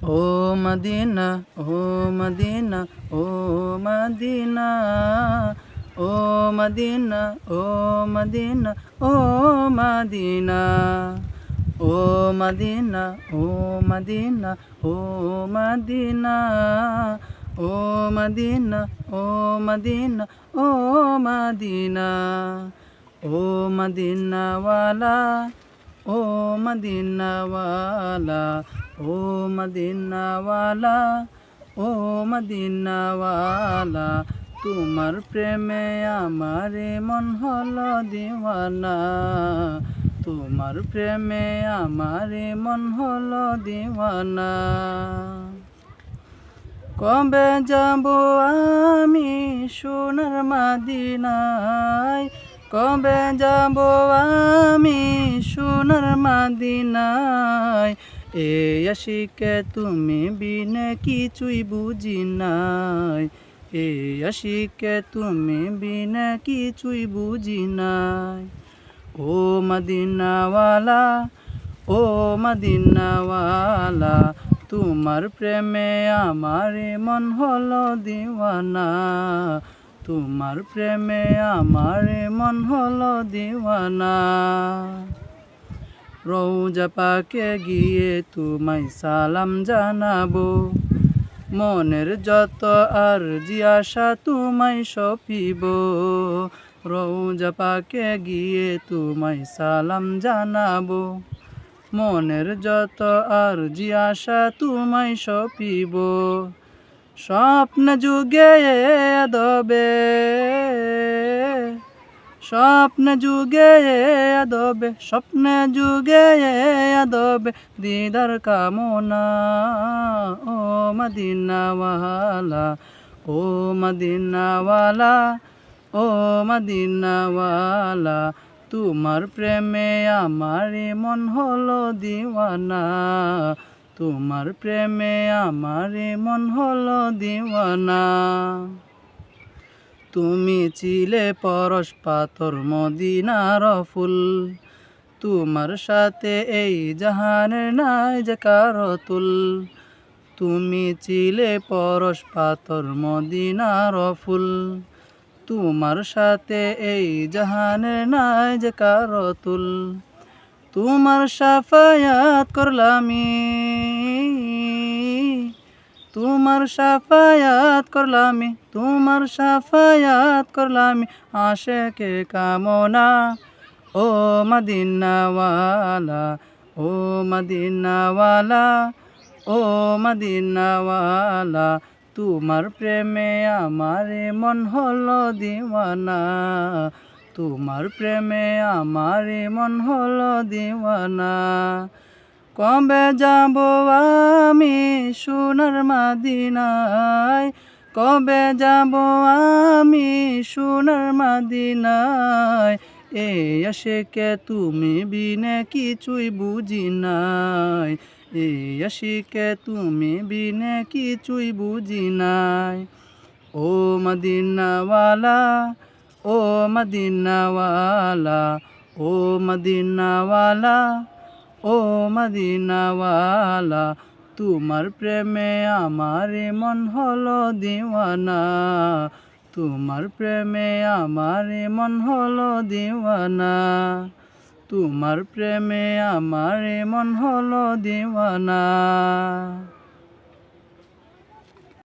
ও Medina ও Medina ও Medina ও মদিনা ও মদিনা ও মদিনা ও মদিনা ও মদিনা ও মদিনা ও মদিনা ও মদিনা ও মদিনা ও মদিনাওয়ালা ও মদিনাওয়ালা ও মদিনাওয়ালা ও মদিনাওয়ালা, তোমার প্রেমে আমার মন হলো দিওয়ানা। তোমার প্রেমে আমার মন হলো দিওয়ানা। কবে যাব আমি সোনার মাদিনায়? কবে যাব আমি সোনার মাদিনায়? এ আশিকে তুমি বিনে কিছুই বুঝি নাই। এ আশিকে তুমি বিনে কিছুই বুঝি নাই। ও মদিনাওয়ালা ও মদিনাওয়ালা, তোমার প্রেমে আমার মন হলো দিওয়ানা। তোমার প্রেমে আমার মন হলো দিওয়ানা। রৌজা পাকে গিয়ে তোমায় সালাম জানাব। মনের যত আর জিয়াসা তোমায় সপিব। রৌজা পাকে গিয়ে তোমায় সালাম জানাব। মনের যত আর জিয়াসা তোমায় সপিব। স্বপ্ন যুগে দবে স্বপ্ন যুগে দবে স্বপ্ন যুগে দবে দিদার কামনা, ও মদিনাওয়ালা ও মদিনাওয়ালা ও মদিনাওয়ালা, তোমার প্রেমে আমার মন হলো দিওয়ানা, তোমার প্রেমে আমার মন হলো দিওয়ানা। তুমি ছিলে পরশ পাথর, মদিনার ফুল। তোমার সাথে এই জাহানের নাই যে কারও তুল। তুমি ছিলে পরশ পাথর, মদিনার ফুল। তোমার সাথে এই জাহানের নাই যে কারও তুল। তোমার সাফায়াত করলামি তোমার সাফায়াত করলামি তোমার সাফায়াত করলামি আশেকে কামনা। ও মদিনাওয়ালা ও মদিনাওয়ালা ও মদিনাওয়ালা, তোমার প্রেমে আমার মন হলো দিওয়ানা। তোমার প্রেমে আমার মন হলো দিওয়ানা। কবে যাব আমি সোনার মাদিনায়? কবে যাব আমি সোনার মাদিনায়? এ আশেকে তুমি বিনে কিছুই বুঝি নাই। এ আশিকে তুমি বিনে কিছুই বুঝি নাই। ও মদিনাওয়ালা ও মদিনাওয়ালা ও মদিনাওয়ালা ও মদিনাওয়ালা, তোমার প্রেমে আমার মন হলো দিওয়ানা। তোমার প্রেমে আমার মন হলো দিওয়ানা। তোমার প্রেমে আমার মন হলো দিওয়ানা।